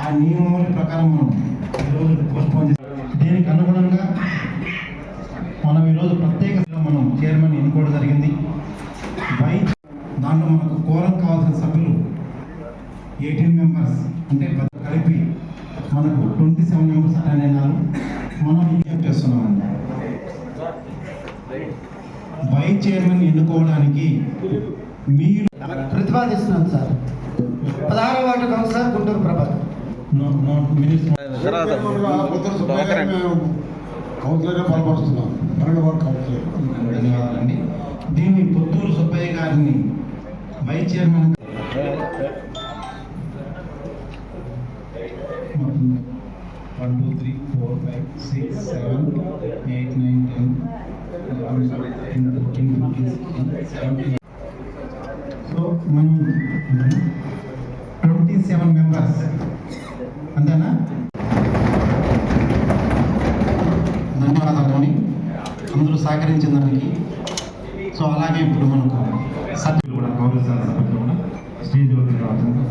ఆ నియమాల ప్రకారం మనం ఈరోజు పోస్ట్పోన్ చేస్తాం. దీనికి అనుగుణంగా మనం ఈరోజు ప్రత్యేకంగా మనం చైర్మన్ ఎన్నుకోవడం జరిగింది. బై దాంట్లో మనకు కోరం కావాల్సిన సభ్యులు ఎయిటీన్ మెంబర్స్ అంటే పెద్ద కలిపి మనకు ట్వంటీ సెవెన్ మెంబర్స్ అటెండ్ అయినారు. మనం ఏం చేస్తున్నామండి. వైస్ చైర్మన్ ఎన్నుకోవడానికి మీరు కౌన్సిలర్గా పాల్పడుతున్నాం. పన్నెండు వారు కౌన్సిలర్. ధన్యవాదాలండి. దీన్ని పుత్తూరు సుబ్బయ్య గారిని vice chairman one two three four five six seven eight nine ten fifteen fifteen seventeen. So మనం ట్వంటీ సెవెన్ మెంబర్స్ సహకరించిన దానికి సో అలాగే ఇప్పుడు మనకు సభ్యులు కూడా కాంగ్రెస్ సభ్యులు కూడా స్టేజ్ వరకు రావాల్సింది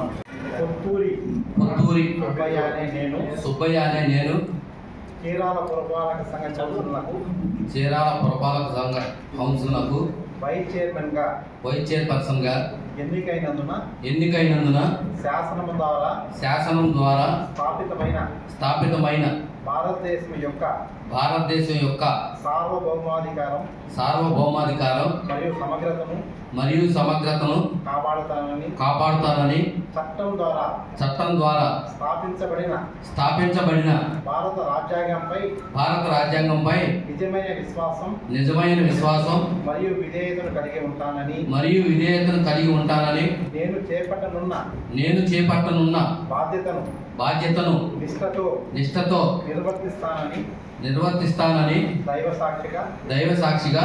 పుత్తూరి పుత్తూరి సుబ్బయ్య అనే నేను. సుబ్బయ్య అనే నేను. చీరాల పురపాలక సంఘ చదువులకు. చీరాల పురపాలక సంఘ కౌన్సిల్కు వైస్ చైర్మన్గా. వైస్ చైర్పర్సన్గా. ఎన్నికైనందున. ఎన్నికైనందున. శాసనము ద్వారా. శాసనం ద్వారా. స్థాపితమైన. స్థాపితమైన. భారతదేశం యొక్క. భారతదేశం యొక్క. సార్వభౌమాధికారం. సార్వభౌమాధికారం. మరియు సమగ్రతను. మరియు సమగ్రతను కాపాడుతానని కాపాడుతానని చట్టం ద్వారా చట్టం ద్వారా స్థాపించబడిన స్థాపించబడిన భారత రాజ్యాంగంపై భారత రాజ్యాంగంపై నిజమైన విశ్వాసం నిజమైన విశ్వాసం మరియు విధేయతను కలిగి ఉంటానని మరియు విధేయతను కలిగి ఉంటానని నేను చేపట్టనున్న నేను చేపట్టనున్న బాధ్యతను బాధ్యతను నిష్ఠతో నిష్ఠతో నిర్వర్తిస్తానని నిర్వర్తిస్తానని దైవ సాక్షిగా దైవ సాక్షిగా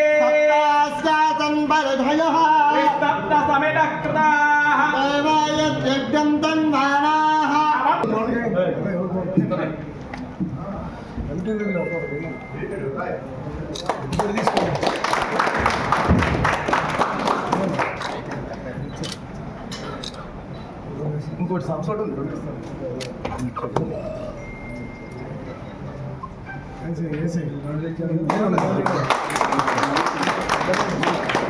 समितः कृताः దేవాయజ్ఞం తన్మానాః ఇంకోటి సంవత్సరం ఏమంటే ఎంత పని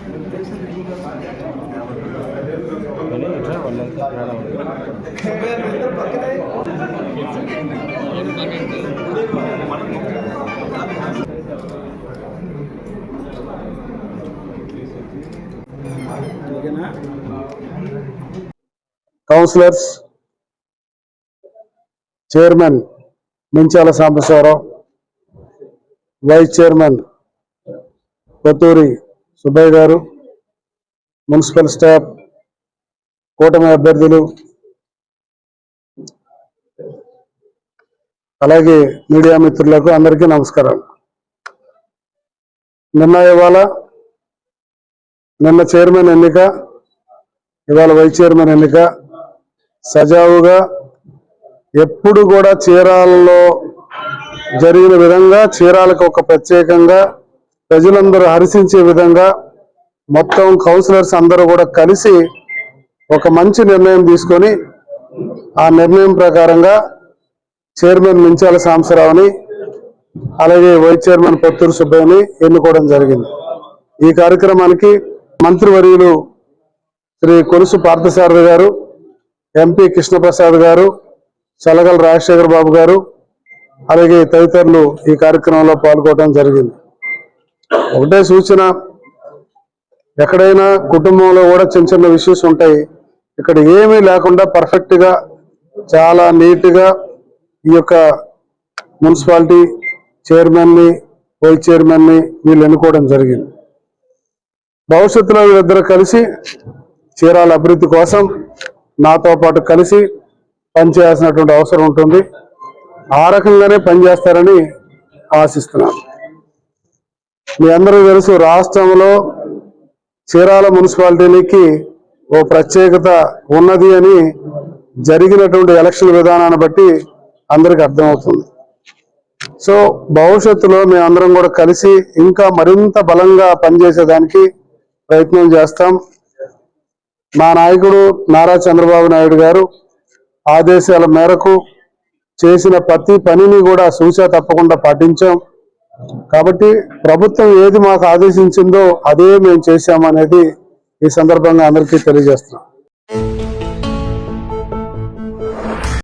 councillors chairman Minchala Sambasivarao vice chairman Kotturi Subbaiah గారు మున్సిపల్ స్టాఫ్ కూటమి అభ్యర్థులు అలాగే మీడియా మిత్రులకు అందరికీ నమస్కారాలు. నిన్న ఇవాళ నిన్న చైర్మన్ ఎన్నిక ఇవాళ వైస్ చైర్మన్ ఎన్నిక సజావుగా ఎప్పుడు కూడా చీరాలలో జరిగిన విధంగా చీరాలకు ఒక ప్రత్యేకంగా ప్రజలందరూ హర్షించే విధంగా మొత్తం కౌన్సిలర్స్ అందరూ కూడా కలిసి ఒక మంచి నిర్ణయం తీసుకొని ఆ నిర్ణయం ప్రకారంగా చైర్మన్ మించాల సాంబశివరావుని అలాగే వైస్ చైర్మన్ పొత్తూరు సుబ్బయ్యని ఎన్నుకోవడం జరిగింది. ఈ కార్యక్రమానికి మంత్రివర్యులు శ్రీ కొలుసు పార్థసారథి గారు ఎంపీ కృష్ణప్రసాద్ గారు చలగల రాజశేఖర్ బాబు గారు అలాగే తదితరులు ఈ కార్యక్రమంలో పాల్గొనడం జరిగింది. ఒకటే సూచన ఎక్కడైనా కుటుంబంలో కూడా చిన్న చిన్న ఇష్యూస్ ఉంటాయి. ఇక్కడ ఏమీ లేకుండా పర్ఫెక్ట్గా చాలా నీట్గా ఈ యొక్క మున్సిపాలిటీ చైర్మన్ని వైస్ చైర్మన్ని వీళ్ళు ఎన్నుకోవడం జరిగింది. భవిష్యత్తులో వీళ్ళిద్దరు కలిసి చీరాల అభివృద్ధి కోసం నాతో పాటు కలిసి పనిచేయాల్సినటువంటి అవసరం ఉంటుంది. ఆ రకంగానే పనిచేస్తారని ఆశిస్తున్నాను. మీ అందరూ తెలుసు రాష్ట్రంలో చీరాల మున్సిపాలిటీకి ఓ ప్రత్యేకత ఉన్నది అని జరిగినటువంటి ఎలక్షన్ విధానాన్ని బట్టి అందరికి అర్థమవుతుంది. సో భవిష్యత్తులో మేమందరం కూడా కలిసి ఇంకా మరింత బలంగా పనిచేసేదానికి ప్రయత్నం చేస్తాం. మా నాయకుడు నారా చంద్రబాబు నాయుడు గారు ఆదేశాల మేరకు చేసిన ప్రతి పనిని కూడా సూచన తప్పకుండా పాటించాం. కాబట్టి ప్రభుత్వం ఏది మాకు ఆదేశించిందో అదే మేము చేశామనేది ఈ సందర్భంగా అందరికీ తెలియజేస్తున్నాం.